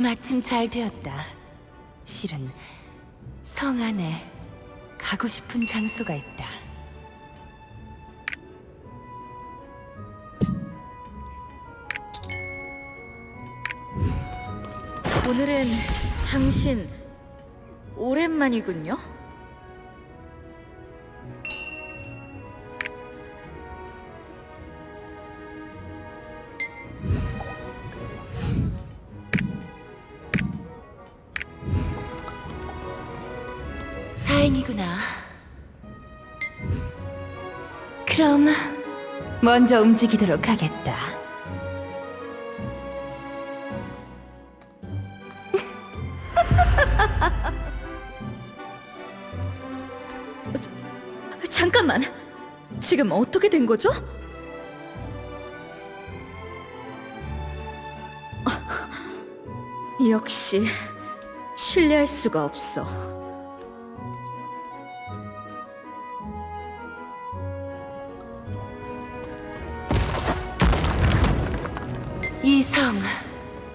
마침 잘 되었다. 실은 성 안에 가고 싶은 장소가 있다. 오늘은 당신 오랜만이군요. 다행이구나. 그럼 먼저 움직이도록 하겠다. 잠깐만. 지금 어떻게 된 거죠? 아, 역시 신뢰할 수가 없어. 이 성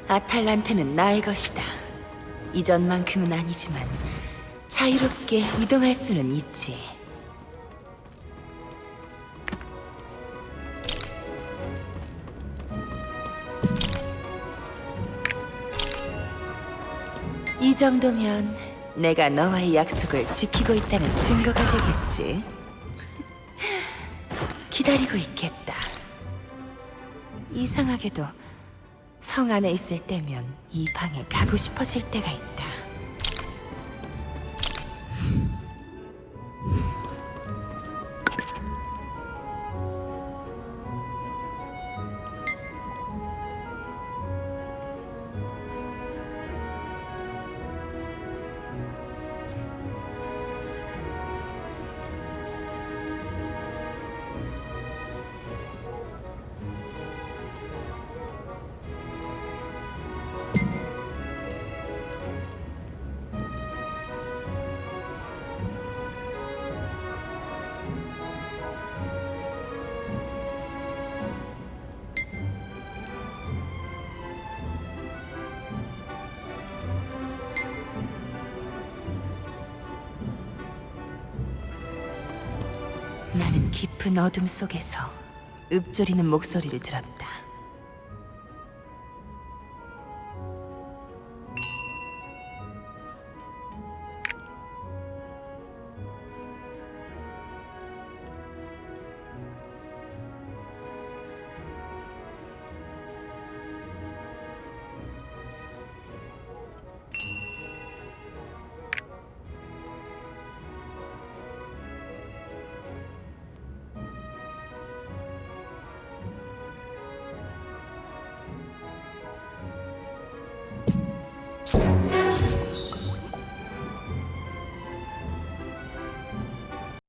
아탈란테는 나의 것이다. 이전만큼은 아니지만 자유롭게 이동할 수는 있지. 이 정도면 내가 너와의 약속을 지키고 있다는 증거가 되겠지. 기다리고 있겠다. 이상하게도 성 안에 있을 때면 이 방에 가고 싶어질 때가 있다. 나는 깊은 어둠 속에서 읊조리는 목소리를 들었다.